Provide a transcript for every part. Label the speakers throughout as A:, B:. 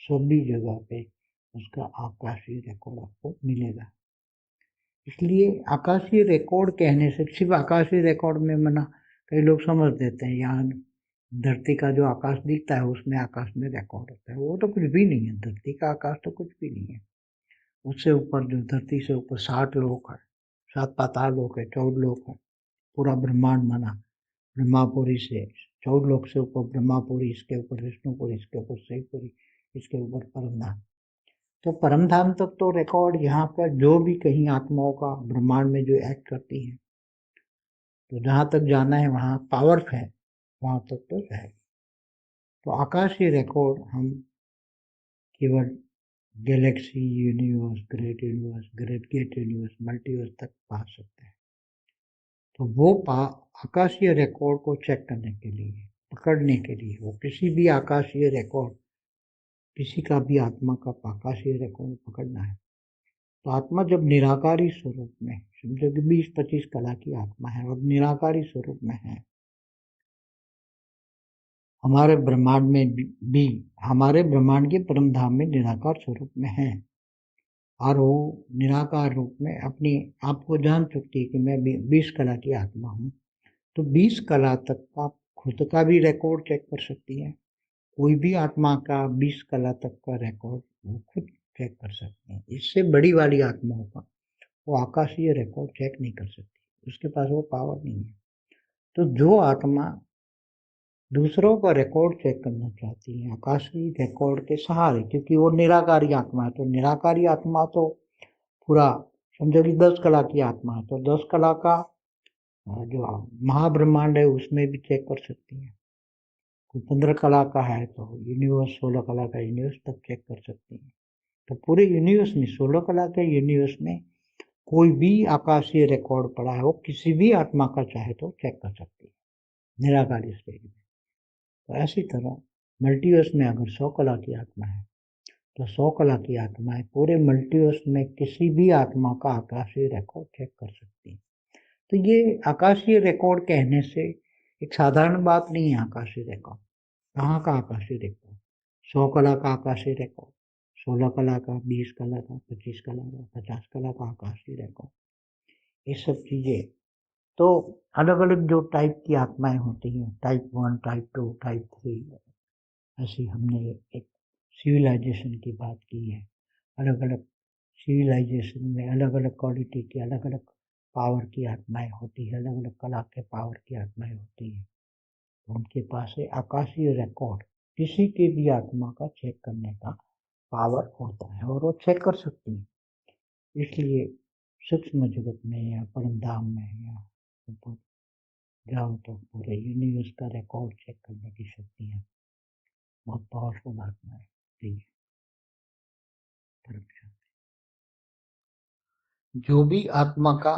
A: सभी जगह पे उसका आकाशीय रिकॉर्ड आपको मिलेगा। इसलिए आकाशीय रिकॉर्ड कहने से, सिर्फ़ आकाशीय रिकॉर्ड में मना, कई लोग समझ देते हैं यहाँ धरती का जो आकाश दिखता है, उसमें आकाश में रिकॉर्ड होता है। वो तो कुछ भी नहीं है, धरती का आकाश तो कुछ भी नहीं है। उससे ऊपर जो धरती से ऊपर साठ लोग है, सात पाताल लोग है, चौदह लोग है, पूरा ब्रह्मांड मना। ब्रह्मापुरी से चौदह लोग से ऊपर ब्रह्मापुरी, इसके ऊपर विष्णुपुरी, इसके ऊपर शिवपुरी इसके ऊपर परमधाम तो परमधाम तक तो रिकॉर्ड यहाँ पर जो भी कहीं आत्माओं का ब्रह्मांड में जो एक्ट करती है तो जहाँ तक जाना है वहाँ पावर है, वहाँ तक तो जाएगी तो आकाशीय रिकॉर्ड हम केवल galaxy universe great universe great great universe multiverse तक पा सकते हैं। तो वो पा, आकाशीय रिकॉर्ड को चेक करने के लिए, पकड़ने के लिए, वो किसी भी आकाशीय रिकॉर्ड किसी का भी आत्मा का आकाशीय रिकॉर्ड पकड़ना है? तो आत्मा जब निराकारी स्वरूप में, समझो कि बीस पच्चीस कला की आत्मा है और निराकारी स्वरूप में है। हमारे ब्रह्मांड में भी हमारे ब्रह्मांड के परम धाम में निराकार स्वरूप में है। और वो निराकार रूप में अपनी आप को जान चुकती है कि मैं बीस कला की आत्मा हूँ। तो बीस कला तक आप खुद का भी रिकॉर्ड चेक कर सकती है। कोई भी आत्मा का बीस कला तक का रिकॉर्ड वो खुद चेक कर सकते हैं। इससे बड़ी वाली आत्माओं का, वो आकाशीय रिकॉर्ड चेक नहीं कर सकती। उसके पास वो पावर नहीं है। तो जो आत्मा दूसरों का रिकॉर्ड चेक करना चाहती है, आकाशीय रिकॉर्ड के सहारे, क्योंकि वो निराकारी आत्मा है तो निराकारी आत्मा तो पूरा, समझो कि दस कला की आत्मा है तो दस कला का जो महाब्रह्मांड है, उसमें भी चेक कर सकती है। कोई पंद्रह कला का है तो यूनिवर्स सोलह कला का यूनिवर्स तक चेक कर सकती हैं। तो पूरे यूनिवर्स में, सोलह कला के यूनिवर्स में कोई भी आकाशीय रिकॉर्ड पड़ा है, वो किसी भी आत्मा का चाहे तो चेक कर सकती है। निराकारी स्टेज में। तो ऐसी तरह मल्टीवर्स में अगर सौ कला की आत्मा है तो सौ कला की आत्माएँ पूरे मल्टीवर्स में किसी भी आत्मा का आकाशीय रिकॉर्ड चेक कर सकती है। तो ये आकाशीय रिकॉर्ड कहने से एक साधारण बात नहीं है आकाशीय रिकॉर्ड कहाँ का आकाशीय रिकॉर्ड सौ कला का आकाशीय रिकॉर्ड सोलह कला का, बीस कला का, पच्चीस कला का, पचास कला का आकाशीय रिकॉर्ड ये सब चीज़ें। तो अलग अलग जो टाइप की आत्माएँ होती हैं type one type two type three ऐसी हमने एक सिविलाइजेशन की बात की है। अलग अलग सिविलाइजेशन में अलग अलग क्वालिटी की अलग अलग पावर की आत्माएँ होती है अलग अलग कला के पावर की आत्माएँ होती है। तो उनके पास है आकाशीय रिकॉर्ड किसी के भी आत्मा का चेक करने का पावर होता है और वो चेक कर सकती है। इसलिए सूक्ष्म जगत में या परम धाम में या ऊपर जाओ तो पूरे यूनिवर्स का रिकॉर्ड चेक करने की शक्ति है। बहुत पावरफुल आत्मा है ठीक जो भी आत्मा का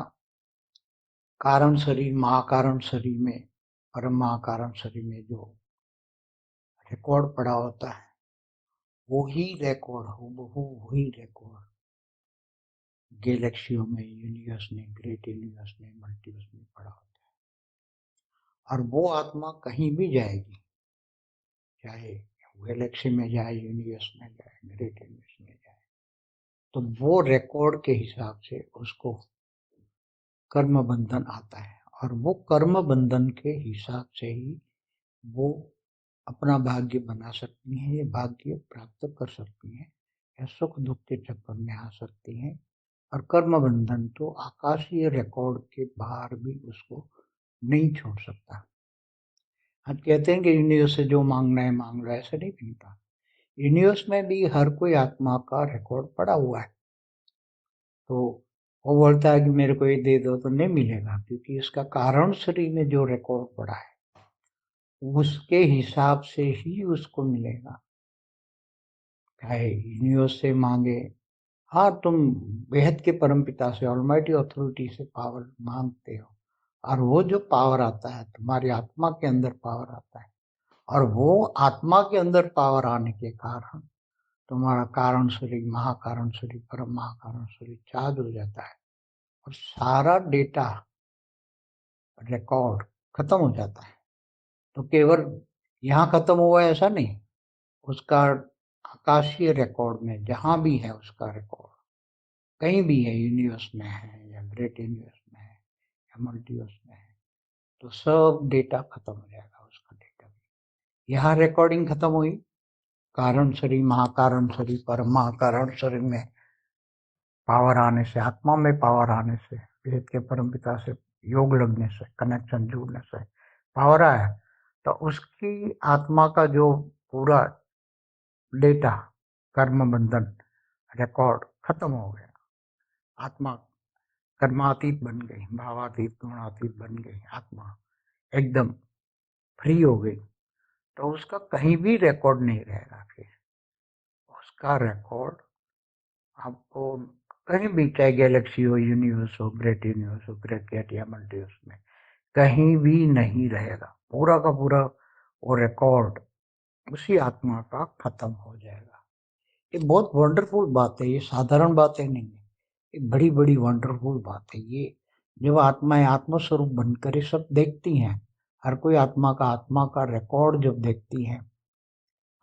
A: कारण शरीर, महाकारण शरीर में परम महाकारण शरीर में जो रिकॉर्ड पड़ा होता है, वो ही रिकॉर्ड हो, वो वही रिकॉर्ड गैलेक्सियों में यूनिवर्स में ग्रेट यूनिवर्स में मल्टीवर्स में पड़ा होता है। और वो आत्मा कहीं भी जाएगी, चाहे गैलेक्सी में जाए यूनिवर्स में जाए ग्रेट यूनिवर्स में जाए तो वो रिकॉर्ड के हिसाब से उसको कर्म बंधन आता है और वो कर्म बंधन के हिसाब से ही वो अपना भाग्य बना सकती हैं, ये भाग्य प्राप्त कर सकती हैं, या सुख दुख के चक्कर में आ सकती हैं। और कर्म बंधन तो आकाशीय रिकॉर्ड के बाहर भी उसको नहीं छोड़ सकता। हम कहते हैं कि यूनिवर्स से जो मांगना है, मांग रहा है, ऐसा नहीं बनता यूनिवर्स में भी हर कोई आत्मा का रिकॉर्ड पड़ा हुआ है। तो वो बोलता है कि मेरे को ये दे दो तो नहीं मिलेगा, क्योंकि इसका कारण शरीर में जो रिकॉर्ड पड़ा है, उसके हिसाब से ही उसको मिलेगा। चाहे यूनिवर्स से मांगे। हाँ तुम बेहद के परम पिता से ऑलमाइटी अथॉरिटी से पावर मांगते हो, और वो जो पावर आता है, तुम्हारी आत्मा के अंदर पावर आता है, और वो आत्मा के अंदर पावर आने के कारण तुम्हारा कारण शरीर महाकारण शरीर परम महाकारण शरीर चार्ज हो जाता है और सारा डेटा रिकॉर्ड खत्म हो जाता है। तो केवल यहाँ खत्म हुआ ऐसा नहीं, उसका आकाशीय रिकॉर्ड में जहाँ भी है उसका रिकॉर्ड कहीं भी है यूनिवर्स में है या ग्रेट यूनिवर्स में है या मल्टीवर्स में है तो सब डेटा खत्म हो जाएगा उसका डेटा भी यहाँ रिकॉर्डिंग खत्म हुई कारण शरीर महाकारण शरीर पर महाकारण शरीर में पावर आने से, आत्मा में पावर आने से, वेद के परम पिता से योग लगने से कनेक्शन जुड़ने से पावर आया। तो उसकी आत्मा का जो पूरा डेटा कर्म बंधन रिकॉर्ड खत्म हो गया। आत्मा कर्मातीत बन गई, भावातीत, गुणातीत बन गई, आत्मा एकदम फ्री हो गई। तो उसका कहीं भी रिकॉर्ड नहीं रहेगा फिर उसका रिकॉर्ड आपको कहीं भी, चाहे गैलेक्सी हो यूनिवर्स हो ग्रेट यूनिवर्स हो ग्रेट या मल्टीवर्स में कहीं भी नहीं रहेगा। पूरा का पूरा वो रिकॉर्ड उसी आत्मा का खत्म हो जाएगा। ये बहुत वंडरफुल बात है, ये साधारण बातें नहीं है। ये बड़ी बड़ी वंडरफुल बात है ये। जब आत्माएँ आत्मस्वरूप बनकर ये सब देखती हैं हर कोई आत्मा का आत्मा का रिकॉर्ड जब देखती हैं,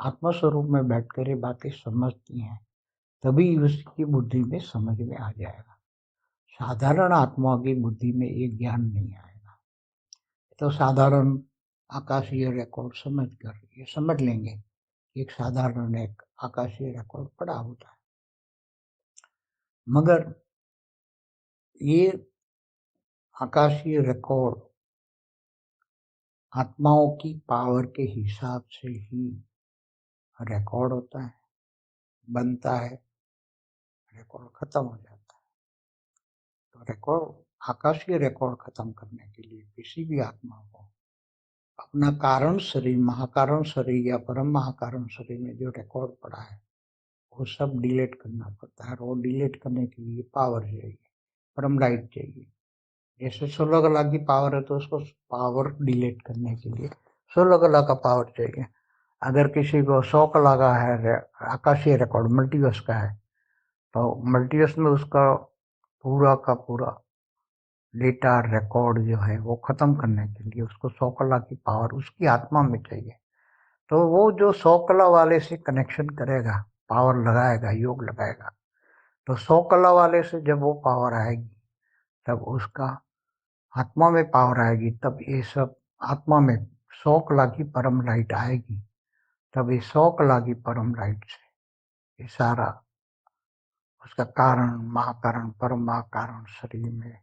A: आत्मस्वरूप में बैठकर ये बातें समझती हैं, तभी उसकी बुद्धि में समझ में आ जाएगा। साधारण आत्मा की बुद्धि में ये ज्ञान नहीं आएगा। तो साधारण आकाशीय रिकॉर्ड समझ कर, ये समझ लेंगे एक साधारण एक आकाशीय रिकॉर्ड पड़ा होता है। मगर ये आकाशीय रिकॉर्ड आत्माओं की पावर के हिसाब से ही रिकॉर्ड होता है, बनता है रिकॉर्ड खत्म हो जाता है। तो रिकॉर्ड आकाशीय रिकॉर्ड खत्म करने के लिए किसी भी आत्मा को अपना कारण शरीर, महाकारण शरीर या परम महाकारण शरीर में जो रिकॉर्ड पड़ा है, वो सब डिलीट करना पड़ता है और डिलीट करने के लिए पावर चाहिए, परम राइट चाहिए। जैसे सोलह कला की पावर है तो उसको पावर डिलीट करने के लिए सोलह कला का पावर चाहिए। अगर किसी को सौ कला का है, आकाशीय रिकॉर्ड मल्टीवर्स का है तो मल्टीवर्स में उसका पूरा का पूरा डेटा रिकॉर्ड जो है वो ख़त्म करने के लिए उसको सौ कला की पावर उसकी आत्मा में चाहिए। तो वो जो सौ कला वाले से कनेक्शन करेगा पावर लगाएगा, योग लगाएगा तो सौ कला वाले से जब वो पावर आएगी, तब उसका आत्मा में पावर आएगी, तब ये सब आत्मा में सौ कला की परम लाइट आएगी। तब ये सौ कला की परम लाइट से। ये सारा उसका कारण, महाकारण, परम महाकारण शरीर में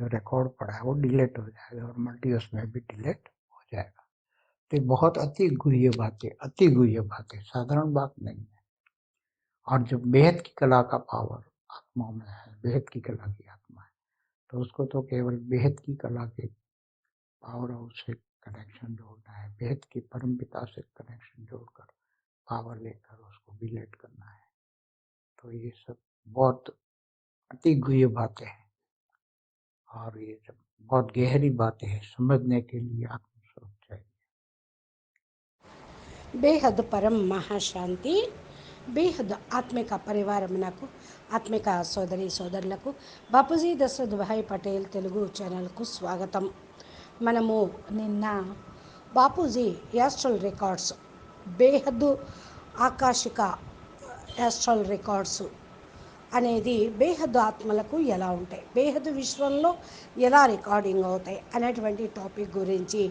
A: जो रिकॉर्ड पड़ा है, वो डिलेट हो जाएगा और मल्टीवर्स में भी डिलेट हो जाएगा। तो बहुत अति गुह्य बातें, अति गुह्य बातें, साधारण बात नहीं है। और जो बेहद की कला का पावर आत्मा में है, बेहद की कला की आत्मा है तो उसको तो केवल बेहद की कला के पावर हाउस से कनेक्शन जोड़ना है, बेहद की परम पिता से कनेक्शन जोड़कर पावर लेकर उसको विलेट करना है। तो ये सब बहुत अति गुह बातें हैं। और ये सब बहुत गहरी बातें हैं, समझने के लिए आत्मस्वरूप चाहिए।
B: बेहद परम महाशांति। బేహద్ ఆత్మిక పరివారమునకు ఆత్మిక సోదరి సోదరులకు బాపూజీ దశరథ్ భాయ్ పటేల్ తెలుగు ఛానల్కు స్వాగతం. మనము నిన్న బాపూజీ యాస్ట్రల్ రికార్డ్స్ బేహద్దు ఆకాశిక యాస్ట్రల్ రికార్డ్స్ అనేది బేహద్దు ఆత్మలకు ఎలా ఉంటాయి బేహద్దు విశ్వంలో ఎలా రికార్డింగ్ అవుతాయి అనేటువంటి టాపిక్ గురించి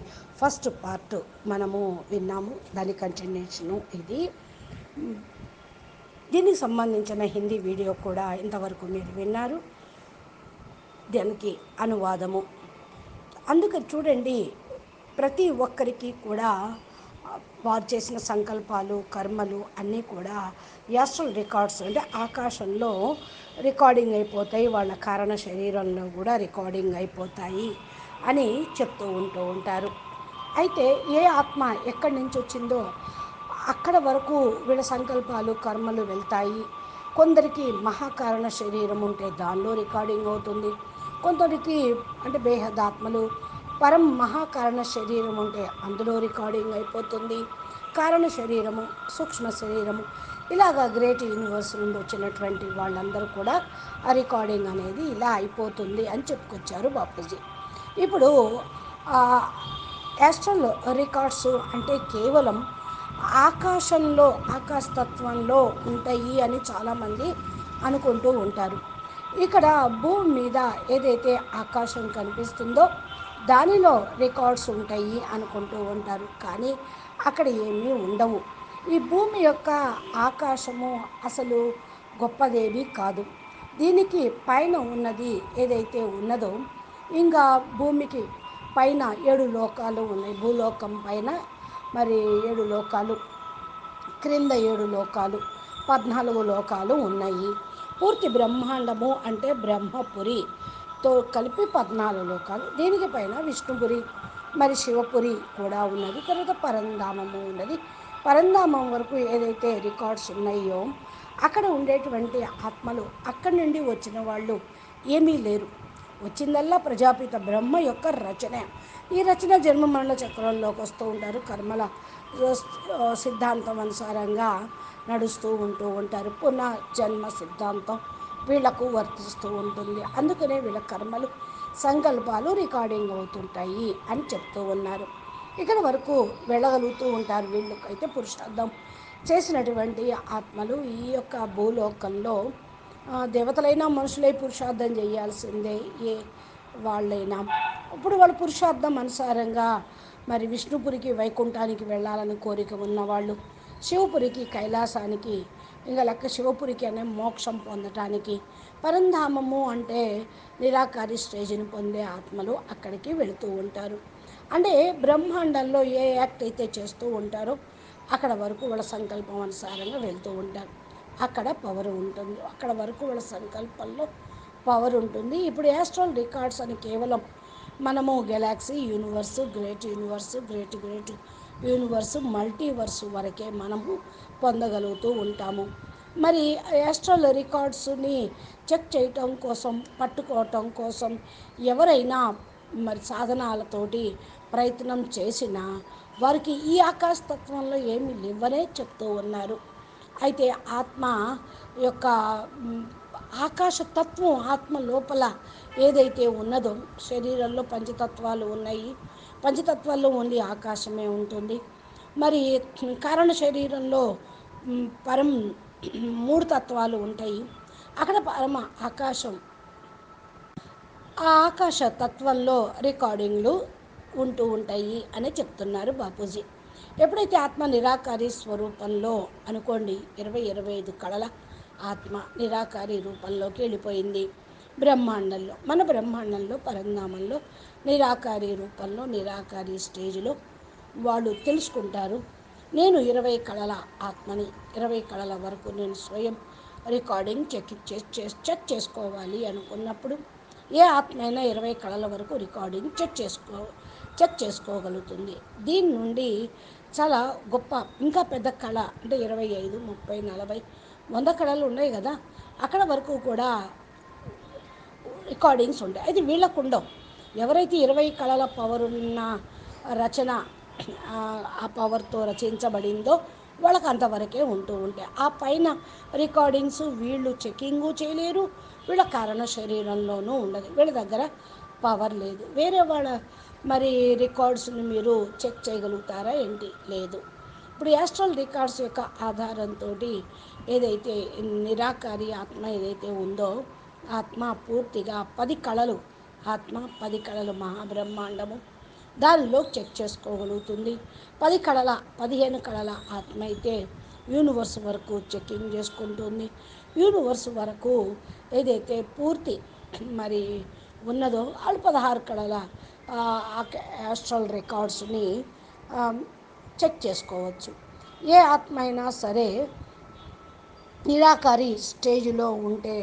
B: ఫస్ట్ పార్ట్ మనము విన్నాము. దాని కంటిన్యూషను ఇది. దీనికి సంబంధించిన హిందీ వీడియో కూడా ఇంతవరకు మీరు విన్నారు. దానికి అనువాదము. అందుకు చూడండి ప్రతి ఒక్కరికి కూడా వారు చేసిన సంకల్పాలు కర్మలు అన్నీ కూడా యాస్ట్రల్ రికార్డ్స్ అంటే ఆకాశంలో రికార్డింగ్ అయిపోతాయి వాళ్ళ కారణ శరీరంలో కూడా రికార్డింగ్ అయిపోతాయి అని చెప్తూ ఉంటూ ఉంటారు. అయితే ఏ ఆత్మ ఎక్కడి నుంచి వచ్చిందో అక్కడ వరకు వీళ్ళ సంకల్పాలు కర్మలు వెళ్తాయి. కొందరికి మహాకారణ శరీరం ఉంటే దానిలో రికార్డింగ్ అవుతుంది. కొందరికి అంటే బేహదాత్మలు పరం మహాకారణ శరీరం ఉంటే అందులో రికార్డింగ్ అయిపోతుంది. కారణ శరీరము సూక్ష్మ శరీరము ఇలాగా గ్రేట్ యూనివర్స్ నుండి వచ్చినటువంటి వాళ్ళందరూ కూడా ఆ రికార్డింగ్ అనేది ఇలా అయిపోతుంది అని చెప్పుకొచ్చారు బాపూజీ. ఇప్పుడు యాస్ట్రల్ రికార్డ్స్ అంటే కేవలం ఆకాశంలో ఆకాశతత్వంలో ఉంటాయి అని చాలామంది అనుకుంటూ ఉంటారు. ఇక్కడ భూమి మీద ఏదైతే ఆకాశం కనిపిస్తుందో దానిలో రికార్డ్స్ ఉంటాయి అనుకుంటూ ఉంటారు. కానీ అక్కడ ఏమీ ఉండవు. ఈ భూమి యొక్క ఆకాశము అసలు గొప్పదేవి కాదు. దీనికి పైన ఉన్నది ఏదైతే ఉన్నదో ఇంకా భూమికి పైన ఏడు లోకాలు ఉన్నాయి. భూలోకం పైన మరి ఏడు లోకాలు క్రింద ఏడు లోకాలు పద్నాలుగు లోకాలు ఉన్నాయి. పూర్తి బ్రహ్మాండము అంటే బ్రహ్మపురితో కలిపి పద్నాలుగు లోకాలు. దీనికి పైన విష్ణుపురి మరి శివపురి కూడా ఉన్నది. తర్వాత పరంధామము ఉన్నది. పరంధామం వరకు ఏదైతే రికార్డ్స్ ఉన్నాయో అక్కడ ఉండేటువంటి ఆత్మలు అక్కడి నుండి వచ్చిన వాళ్ళు ఏమీ లేరు. వచ్చిందల్లా ప్రజాపిత బ్రహ్మ యొక్క రచన. ఈ రచన జన్మ మరణ చక్రంలోకి వస్తూ ఉంటారు. కర్మల సిద్ధాంతం అనుసారంగా నడుస్తూ ఉంటూ ఉంటారు. పునః జన్మ సిద్ధాంతం వీళ్ళకు వర్తిస్తూ ఉంటుంది. అందుకనే వీళ్ళ కర్మలు సంకల్పాలు రికార్డింగ్ అవుతుంటాయి అని చెప్తూ ఉన్నారు. ఇక్కడ వరకు వెళ్ళగలుగుతూ ఉంటారు వీళ్ళకైతే పురుషార్థం చేసినటువంటి ఆత్మలు. ఈ యొక్క భూలోకంలో దేవతలైన దేవతలైనా మనుషులై పురుషార్థం చేయాల్సిందే. ఏ వాళ్ళైనా. ఇప్పుడు వాళ్ళు పురుషార్థం అనుసారంగా మరి విష్ణుపురికి వైకుంఠానికి వెళ్ళాలని కోరిక ఉన్నవాళ్ళు. శివపురికి కైలాసానికి ఇంకా లెక్క శివపురికి అనే మోక్షం పొందటానికి పరంధామము అంటే నిరాకారి స్టేజ్ని పొందే ఆత్మలు అక్కడికి వెళుతూ ఉంటారు. అంటే బ్రహ్మాండంలో ఏ యాక్ట్ అయితే చేస్తూ ఉంటారో అక్కడ వరకు వాళ్ళ సంకల్పం అనుసారంగా వెళ్తూ ఉంటారు. అక్కడ పవర్ ఉంటుంది. అక్కడ వరకు వాళ్ళ సంకల్పంలో పవర్ ఉంటుంది. ఇప్పుడు యాస్ట్రల్ రికార్డ్స్ అని కేవలం మనము galaxy universe great universe great great universe multiverse వరకే మనము పొందగలుగుతూ ఉంటాము. మరి యాస్ట్రల్ రికార్డ్స్ని చెక్ చేయటం కోసం పట్టుకోవటం కోసం ఎవరైనా మరి సాధనాలతోటి ప్రయత్నం చేసినా వారికి ఈ ఆకాశతత్వంలో ఏమి లేవనే చెప్తూ ఉన్నారు. అయితే ఆత్మ యొక్క ఆకాశ తత్వం ఆత్మ లోపల ఏదైతే ఉన్నదో శరీరంలో పంచతత్వాలు ఉన్నాయి. పంచతత్వాల్లో ఓన్లీ ఆకాశమే ఉంటుంది. మరి కారణ శరీరంలో పరం మూడు తత్వాలు ఉంటాయి. అక్కడ పరమ ఆకాశం. ఆ ఆకాశ తత్వంలో రికార్డింగ్లు ఉంటూ ఉంటాయి అని చెప్తున్నారు బాపూజీ. ఎప్పుడైతే ఆత్మ నిరాకారి స్వరూపంలో అనుకోండి ఇరవై ఇరవై ఐదు కళల ఆత్మ నిరాకారి రూపంలోకి వెళ్ళిపోయింది. బ్రహ్మాండంలో మన బ్రహ్మాండంలో పరంధామంలో నిరాకారి రూపంలో నిరాకారి స్టేజ్లో వాళ్ళు తెలుసుకుంటారు. నేను ఇరవై కళల ఆత్మని ఇరవై కళల వరకు నేను స్వయం రికార్డింగ్ చెక్ చే- చెక్ చేసుకోవాలి అనుకున్నప్పుడు ఏ ఆత్మ అయినా ఇరవై కళల వరకు రికార్డింగ్ చెక్ చేసుకో చెక్ చేసుకోగలుగుతుంది. దీని నుండి చాలా గొప్ప ఇంకా పెద్ద కళ అంటే ఇరవై ఐదు ముప్పై నలభై వంద కళలు ఉన్నాయి కదా. అక్కడ వరకు కూడా రికార్డింగ్స్ ఉంటాయి. అది వీళ్ళకు ఉండవు. ఎవరైతే ఇరవై కళల పవర్ ఉన్న రచన ఆ, ఆ పవర్తో రచించబడిందో వాళ్ళకి అంతవరకే ఉంటూ ఉంటాయి. ఆ పైన రికార్డింగ్స్ వీళ్ళు చెకింగు చేయలేరు. వీళ్ళ కారణ శరీరంలోనూ ఉండదు. వీళ్ళ దగ్గర పవర్ లేదు. వేరే వాళ్ళ మరి రికార్డ్స్ని మీరు చెక్ చేయగలుగుతారా ఏంటి? లేదు. ఇప్పుడు యాస్ట్రల్ రికార్డ్స్ యొక్క ఆధారంతో ఏదైతే నిరాకారి ఆత్మ ఏదైతే ఉందో ఆత్మ పూర్తిగా పది కళలు ఆత్మ పది కళలు మహాబ్రహ్మాండము దానిలో చెక్ చేసుకోగలుగుతుంది. పది కళల పదిహేను కళల ఆత్మ అయితే యూనివర్స్ వరకు చెకింగ్ చేసుకుంటుంది. యూనివర్స్ వరకు ఏదైతే పూర్తి మరి ఉన్నదో వాళ్ళు పదహారు కళల యాస్ట్రల్ రికార్డ్స్ని చెక్ చేసుకోవచ్చు. ఏ ఆత్మ అయినా సరే నిరాకారి స్టేజ్లో ఉంటే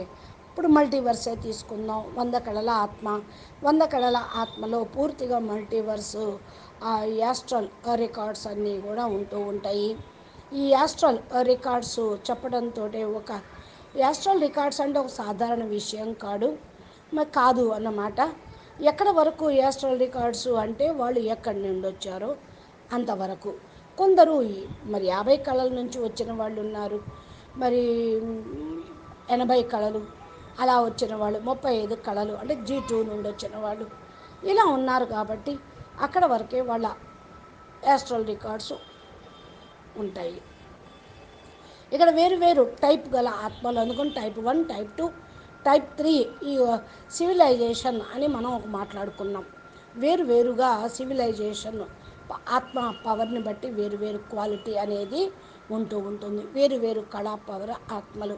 B: ఇప్పుడు మల్టీవర్సే తీసుకుందాం. వంద కళల ఆత్మ వంద కళల ఆత్మలో పూర్తిగా మల్టీవర్స్ యాస్ట్రల్ రికార్డ్స్ అన్నీ కూడా ఉంటూ ఉంటాయి. ఈ యాస్ట్రల్ రికార్డ్స్ చెప్పడంతో ఒక యాస్ట్రల్ రికార్డ్స్ అంటే ఒక సాధారణ విషయం కాదు. మరి కాదు అన్నమాట. ఎక్కడ వరకు యాస్ట్రల్ రికార్డ్స్ అంటే వాళ్ళు ఎక్కడి నుండి వచ్చారో అంతవరకు కొందరు మరి యాభై కళల నుంచి వచ్చిన వాళ్ళు ఉన్నారు. మరి ఎనభై కళలు అలా వచ్చిన వాళ్ళు ముప్పై ఐదు కళలు అంటే జీ టూ నుండి వచ్చిన వాళ్ళు ఇలా ఉన్నారు కాబట్టి అక్కడ వరకే వాళ్ళ యాస్ట్రల్ రికార్డ్స్ ఉంటాయి. ఇక్కడ వేరు వేరు టైప్ గల ఆత్మలు అనుకుని type one type two type three ఈ సివిలైజేషన్ అని మనం ఒక మాట్లాడుకున్నాం. వేరు వేరుగా సివిలైజేషన్ ఆత్మ పవర్ని బట్టి వేరు వేరు క్వాలిటీ అనేది ఉంటూ ఉంటుంది. వేరు వేరు కళా పవర్ ఆత్మలు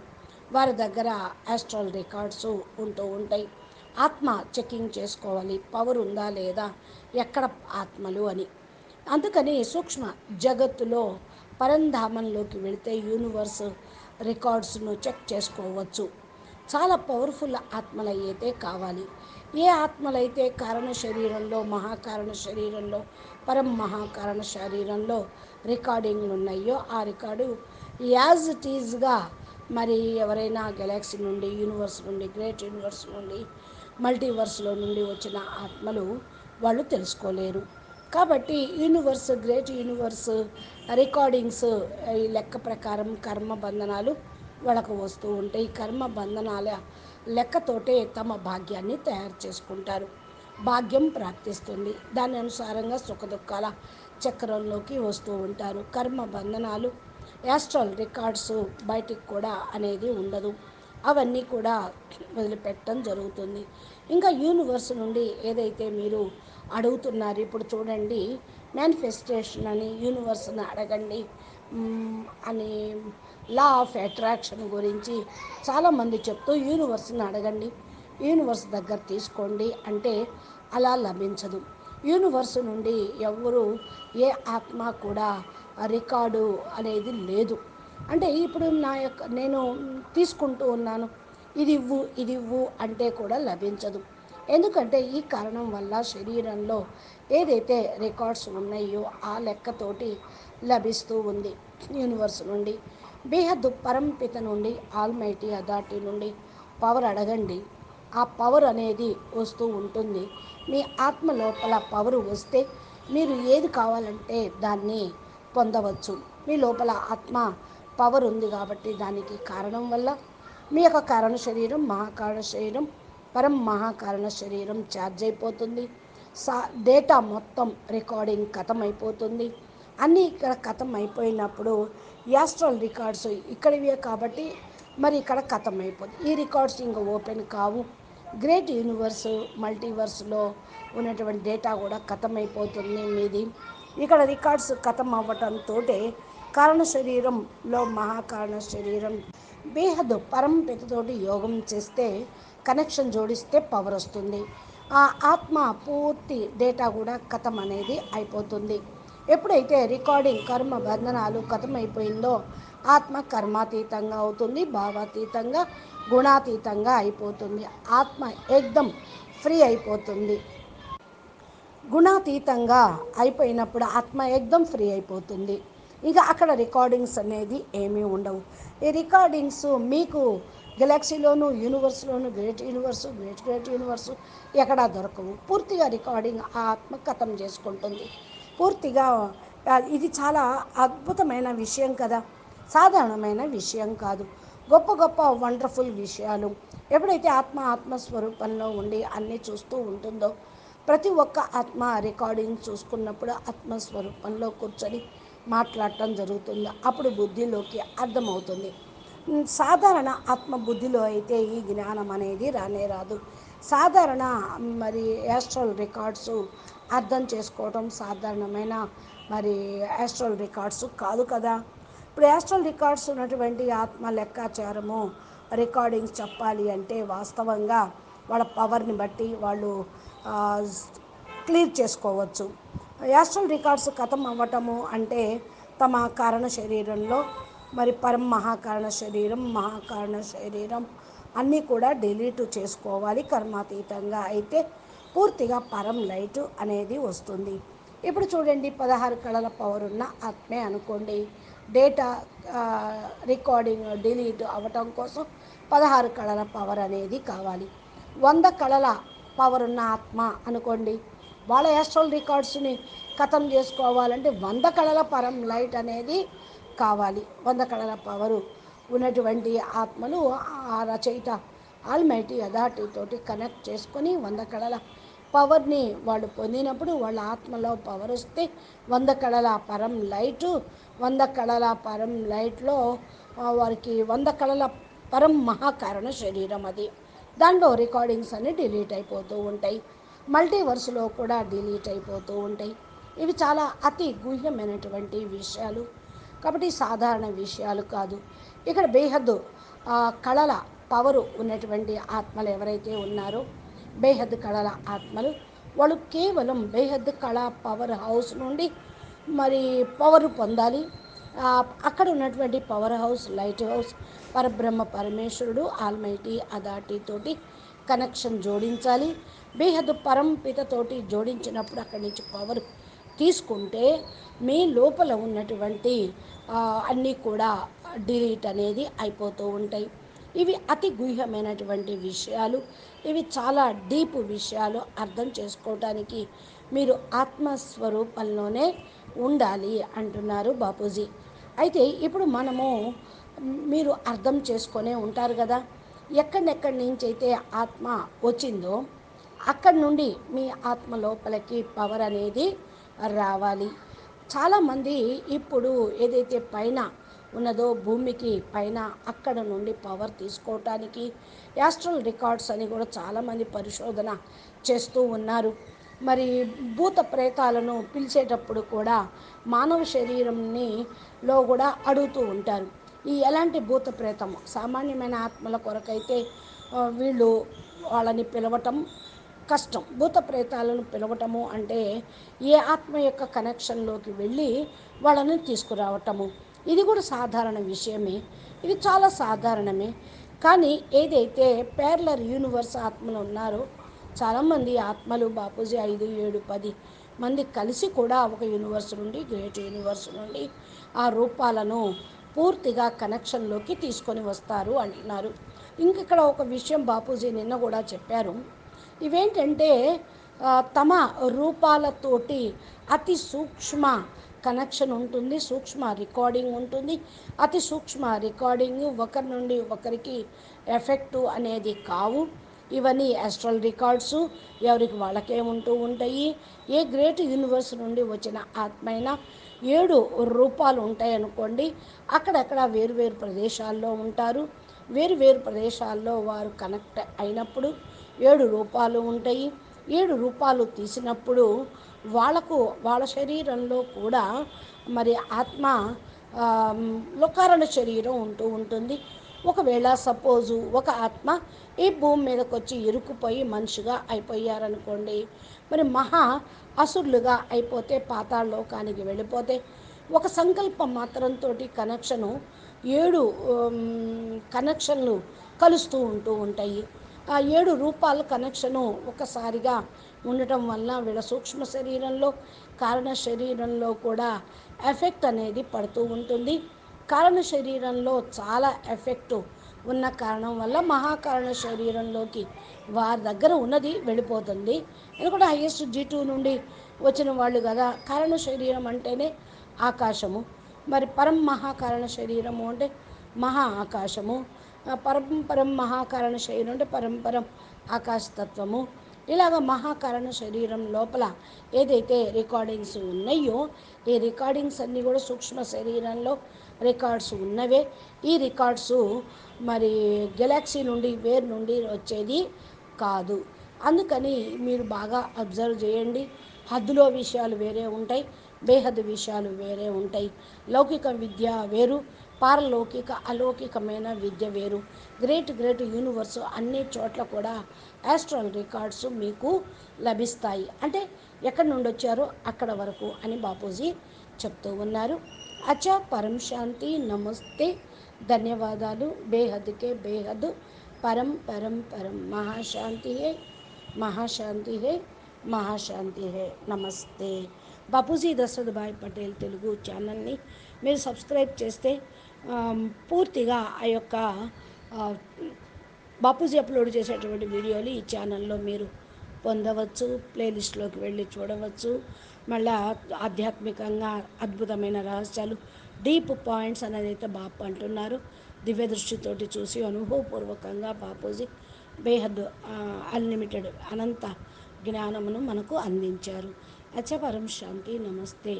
B: వారి దగ్గర ఆస్ట్రల్ రికార్డ్స్ ఉంటూ ఉంటాయి. ఆత్మ చెకింగ్ చేసుకోవాలి. పవర్ ఉందా లేదా? ఎక్కడ ఆత్మలు అని. అందుకని సూక్ష్మ జగత్తులో పరంధామంలోకి వెళితే యూనివర్స్ రికార్డ్స్ను చెక్ చేసుకోవచ్చు. చాలా పవర్ఫుల్ ఆత్మలు అయితే కావాలి. ఏ ఆత్మలైతే కారణ శరీరంలో మహాకారణ శరీరంలో పరం మహాకారణ శరీరంలో రికార్డింగ్లు ఉన్నాయో ఆ రికార్డు యాజ్ ఇట్ ఈజ్గా మరి ఎవరైనా గెలాక్సీ నుండి యూనివర్స్ నుండి గ్రేట్ యూనివర్స్ నుండి మల్టీవర్స్లో నుండి వచ్చిన ఆత్మలు వాళ్ళు తెలుసుకోలేరు. కాబట్టి యూనివర్స్ గ్రేట్ యూనివర్స్ రికార్డింగ్స్ ఈ లెక్క ప్రకారం కర్మ బంధనాలు వాళ్ళకు వస్తూ ఉంటాయి కర్మ బంధనాల లెక్కతోటే తమ భాగ్యాన్ని తయారు చేసుకుంటారు. భాగ్యం ప్రాప్తిస్తుంది. దాని అనుసారంగా సుఖదుఖాల చక్రంలోకి వస్తూ ఉంటారు. కర్మ బంధనాలు యాస్ట్రల్ రికార్డ్స్ బయటికి కూడా అనేది ఉండదు. అవన్నీ కూడా వదిలిపెట్టడం జరుగుతుంది. ఇంకా యూనివర్స్ నుండి ఏదైతే మీరు అడుగుతున్నారు ఇప్పుడు చూడండి మేనిఫెస్టేషన్ అని యూనివర్స్ని అడగండి అని లా ఆఫ్ అట్రాక్షన్ గురించి చాలామంది చెప్తూ యూనివర్స్ని అడగండి. యూనివర్స్ దగ్గర తీసుకోండి అంటే అలా లభించదు. యూనివర్స్ నుండి ఎవరు ఏ ఆత్మ కూడా రికార్డు అనేది లేదు. అంటే ఇప్పుడు నా యొక్క నేను తీసుకుంటూ ఉన్నాను. ఇది ఇవ్వు ఇది ఇవ్వు అంటే కూడా లభించదు. ఎందుకంటే ఈ కారణం వల్ల శరీరంలో ఏదైతే రికార్డ్స్ ఉన్నాయో ఆ లెక్కతోటి లభిస్తూ ఉంది యూనివర్స్ నుండి. బేహద్దు పరంపిత నుండి ఆల్మైటీ అథారిటీ నుండి పవర్ అడగండి. ఆ పవర్ అనేది వస్తూ ఉంటుంది. మీ ఆత్మ లోపల పవర్ వస్తే మీరు ఏది కావాలంటే దాన్ని పొందవచ్చు. మీ లోపల ఆత్మ పవర్ ఉంది కాబట్టి దానికి కారణం వల్ల మీ యొక్క కారణ శరీరం మహాకారణ శరీరం పరం మహాకారణ శరీరం ఛార్జ్ అయిపోతుంది. సా డేటా మొత్తం రికార్డింగ్ కథం అయిపోతుంది అన్నీ ఇక్కడ కథం అయిపోయినప్పుడు యాస్ట్రల్ రికార్డ్స్ ఇక్కడివే కాబట్టి మరి ఇక్కడ కథం అయిపోతుంది ఈ రికార్డ్స్ ఇంకా ఓపెన్ కావు. గ్రేట్ యూనివర్స్ మల్టీవర్స్లో ఉన్నటువంటి డేటా కూడా కథం అయిపోతుంది మీది. ఇక్కడ రికార్డ్స్ కథం అవ్వటంతో కారణ శరీరంలో మహాకారణ శరీరం బేహదు పరంపితతోటి యోగం చేస్తే కనెక్షన్ జోడిస్తే పవర్ వస్తుంది. ఆ ఆత్మ పూర్తి డేటా కూడా కథం అనేది అయిపోతుంది. ఎప్పుడైతే రికార్డింగ్ కర్మ బంధనాలు కథమైపోయిందో ఆత్మ కర్మాతీతంగా అవుతుంది భావాతీతంగా గుణాతీతంగా అయిపోతుంది. ఆత్మ ఎగ్దం ఫ్రీ అయిపోతుంది. గుణాతీతంగా అయిపోయినప్పుడు ఆత్మ ఎగ్దం ఫ్రీ అయిపోతుంది. ఇక అక్కడ రికార్డింగ్స్ అనేది ఏమీ ఉండవు. ఈ రికార్డింగ్స్ మీకు గెలాక్సీలోను యూనివర్స్లోను great universe great great universe ఎక్కడా దొరకవు. పూర్తిగా రికార్డింగ్ ఆ ఆత్మ కథం చేసుకుంటుంది. పూర్తిగా ఇది చాలా అద్భుతమైన విషయం కదా. సాధారణమైన విషయం కాదు. గొప్ప గొప్ప వండర్ఫుల్ విషయాలు ఎప్పుడైతే ఆత్మ ఆత్మస్వరూపంలో ఉండి అన్నీ చూస్తూ ఉంటుందో ప్రతి ఒక్క ఆత్మ రికార్డింగ్ చూసుకున్నప్పుడు ఆత్మస్వరూపంలో కూర్చొని మాట్లాడటం జరుగుతుంది. అప్పుడు బుద్ధిలోకి అర్థమవుతుంది. సాధారణ ఆత్మ బుద్ధిలో అయితే ఈ జ్ఞానం అనేది రానే రాదు. సాధారణ మరి యాస్ట్రల్ రికార్డ్స్ అర్థం చేసుకోవటం సాధారణమైన మరి యాస్ట్రల్ రికార్డ్స్ కాదు కదా. ఇప్పుడు యాస్ట్రల్ రికార్డ్స్ ఉన్నటువంటి ఆత్మ లెక్కాచారము రికార్డింగ్స్ చెప్పాలి అంటే వాస్తవంగా వాళ్ళ పవర్ని బట్టి వాళ్ళు క్లియర్ చేసుకోవచ్చు. యాస్ట్రల్ రికార్డ్స్ కథం అవ్వటము అంటే తమ కారణ శరీరంలో మరి పరం మహాకారణ శరీరం మహాకారణ శరీరం అన్నీ కూడా డిలీట్ చేసుకోవాలి కర్మాతీతంగా. అయితే పూర్తిగా పరం లైట్ అనేది వస్తుంది. ఇప్పుడు చూడండి పదహారు కళల పవర్ ఉన్న ఆత్మే అనుకోండి. డేటా రికార్డింగ్ డిలీట్ అవ్వటం కోసం పదహారు కళల పవర్ అనేది కావాలి. వంద కళల పవర్ ఉన్న ఆత్మ అనుకోండి. వాళ్ళ యాస్ట్రల్ రికార్డ్స్ని ఖతం చేసుకోవాలంటే వంద కళల పరం లైట్ అనేది కావాలి. వంద కళల పవరు ఉన్నటువంటి ఆత్మలు ఆ రచయిత ఆల్మైటీ అథారిటీతోటి కనెక్ట్ చేసుకొని వంద కళల పవర్ని వాళ్ళు పొందినప్పుడు వాళ్ళ ఆత్మలో పవర్ వస్తే వంద కళల పరం లైటు వంద కళల పరం లైట్లో వారికి వంద కళల పరం మహాకారణ శరీరం అది. దాంట్లో రికార్డింగ్స్ అన్ని డిలీట్ అయిపోతూ ఉంటాయి. మల్టీవర్స్లో కూడా డిలీట్ అయిపోతూ ఉంటాయి. ఇవి చాలా అతి గుహ్యమైనటువంటి విషయాలు. కాబట్టి సాధారణ విషయాలు కాదు. ఇక్కడ బేహద్దు కళల పవరు ఉన్నటువంటి ఆత్మలు ఎవరైతే ఉన్నారో బేహద్ కళల ఆత్మలు. వాళ్ళు కేవలం బేహద్ కళ పవర్ హౌస్ నుండి మరి పవర్ పొందాలి. అక్కడ ఉన్నటువంటి పవర్ హౌస్ లైట్ హౌస్ పరబ్రహ్మ పరమేశ్వరుడు ఆల్మైటీ అథారిటీ తోటి కనెక్షన్ జోడించాలి. బేహద్ పరంపితతోటి జోడించినప్పుడు అక్కడి నుంచి పవర్ తీసుకుంటే మీ లోపల ఉన్నటువంటి అన్నీ కూడా డిలీట్ అనేది అయిపోతూ ఉంటాయి. ఇవి అతి గుహ్యమైనటువంటి విషయాలు. ఇవి చాలా డీప్ విషయాలు అర్థం చేసుకోవటానికి మీరు ఆత్మస్వరూపంలోనే ఉండాలి అంటున్నారు బాపూజీ. అయితే ఇప్పుడు మనము మీరు అర్థం చేసుకొనే ఉంటారు కదా ఎక్కడెక్కడి నుంచి అయితే ఆత్మ వచ్చిందో అక్కడి నుండి మీ ఆత్మ లోపలికి పవర్ అనేది రావాలి. చాలామంది ఇప్పుడు ఏదైతే పైన ఉన్నదో భూమికి పైన అక్కడ నుండి పవర్ తీసుకోవటానికి యాస్ట్రల్ రికార్డ్స్ అని కూడా చాలామంది పరిశోధన చేస్తూ ఉన్నారు. మరి భూత ప్రేతాలను పిలిచేటప్పుడు కూడా మానవ శరీరంని లో కూడా అడుగుతూ ఉంటారు. ఈ ఎలాంటి భూత ప్రేతము సామాన్యమైన ఆత్మల కొరకైతే వీళ్ళు వాళ్ళని పిలవటం కష్టం. భూత ప్రేతాలను పిలవటము అంటే ఏ ఆత్మ యొక్క కనెక్షన్లోకి వెళ్ళి వాళ్ళని తీసుకురావటము. ఇది కూడా సాధారణ విషయమే. ఇది చాలా సాధారణమే. కానీ ఏదైతే పేర్లర్ యూనివర్స్ ఆత్మలు ఉన్నారో చాలామంది ఆత్మలు బాపూజీ ఐదు ఏడు పది మంది కలిసి కూడా ఒక యూనివర్స్ నుండి గ్రేట్ యూనివర్స్ నుండి ఆ రూపాలను పూర్తిగా కనెక్షన్లోకి తీసుకొని వస్తారు అంటున్నారు. ఇంక ఇక్కడ ఒక విషయం బాపూజీ నిన్న కూడా చెప్పారు. ఇవేంటంటే తమ రూపాలతోటి అతి సూక్ష్మ కనెక్షన్ ఉంటుంది సూక్ష్మ రికార్డింగ్ ఉంటుంది. అతి సూక్ష్మ రికార్డింగ్ ఒకరి నుండి ఒకరికి ఎఫెక్టు అనేది కావు. ఇవన్నీ ఆస్ట్రల్ రికార్డ్స్ ఎవరికి వాళ్ళకే ఉంటూ ఉంటాయి. ఏ గ్రేట్ యూనివర్స్ నుండి వచ్చిన ఆత్మైనా ఏడు రూపాలు ఉంటాయనుకోండి అక్కడక్కడ వేరు వేరు ప్రదేశాల్లో ఉంటారు. వేరు వేరు ప్రదేశాల్లో వారు కనెక్ట్ అయినప్పుడు ఏడు రూపాలు ఉంటాయి. ఏడు రూపాలు తీసినప్పుడు వాళ్ళకు వాళ్ళ శరీరంలో కూడా మరి ఆత్మ ఆ, లోకారణ శరీరం ఉంటూ ఉంటుంది. ఒకవేళ సపోజు ఒక ఆత్మ ఈ భూమి మీదకి వచ్చి ఇరుక్కుపోయి మనిషిగా అయిపోయారనుకోండి మరి మహా అసురులుగా అయిపోతే పాతాళలోకానికి వెళ్ళిపోతే ఒక సంకల్పం మాత్రంతో కనెక్షను ఏడు కనెక్షన్లు కలుస్తూ ఉంటూ ఉంటాయి. ఆ ఏడు రూపాల కనెక్షను ఒకసారిగా ఉండటం వల్ల వీళ్ళ సూక్ష్మ శరీరంలో కారణ శరీరంలో కూడా ఎఫెక్ట్ అనేది పడుతూ ఉంటుంది. కారణ శరీరంలో చాలా ఎఫెక్ట్ ఉన్న కారణం వల్ల మహాకారణ శరీరంలోకి వారి దగ్గర ఉన్నది వెళ్ళిపోతుంది. ఎందుకంటే హైయెస్ట్ జీ టూ నుండి వచ్చిన వాళ్ళు కదా కారణ శరీరం అంటేనే ఆకాశము. మరి పరం మహాకారణ శరీరము అంటే మహా ఆకాశము. పరంపరం మహాకారణ శరీరం అంటే పరంపరం ఆకాశతత్వము. ఇలాగ మహాకారణ శరీరం లోపల ఏదైతే రికార్డింగ్స్ ఉన్నాయో ఈ రికార్డింగ్స్ అన్నీ కూడా సూక్ష్మ శరీరంలో రికార్డ్స్ ఉన్నవే. ఈ రికార్డ్స్ మరి గెలాక్సీ నుండి వేరు నుండి వచ్చేది కాదు. అందుకని మీరు బాగా అబ్జర్వ్ చేయండి. హద్దులో విషయాలు వేరే ఉంటాయి బేహద్దు విషయాలు వేరే ఉంటాయి. లౌకిక విద్య వేరు పారలౌకిక అలౌకికమైన విద్య వేరు. గ్రేట్ గ్రేట్ యూనివర్స్ అన్ని చోట్ల కూడా యాస్ట్రల్ రికార్డ్స్ మీకు లభిస్తాయి. అంటే ఎక్కడి నుండి వచ్చారో అక్కడ వరకు అని బాపూజీ చెప్తూ ఉన్నారు. అచ్చా పరం శాంతి నమస్తే ధన్యవాదాలు. బేహద్కే బేహద్ పరం పరం పరం. మహాశాంతి హే మహాశాంతి హే మహాశాంతి హే. నమస్తే. బాపూజీ దశరథ్ భాయ్ పటేల్ తెలుగు ఛానల్ని మీరు సబ్స్క్రైబ్ చేస్తే పూర్తిగా ఆ యొక్క బాపూజీ అప్లోడ్ చేసేటువంటి వీడియోలు ఈ ఛానల్లో మీరు పొందవచ్చు ప్లేలిస్ట్లోకి వెళ్ళి చూడవచ్చు. మళ్ళా ఆధ్యాత్మికంగా అద్భుతమైన రహస్యాలు డీప్ పాయింట్స్ అనేది అయితే బాపు అంటున్నారు. దివ్య దృష్టితోటి చూసి అనుభవపూర్వకంగా బాపూజీ బేహద్ అన్లిమిటెడ్ అనంత జ్ఞానమును మనకు అందించారు. అచ్చవరం శాంతి నమస్తే.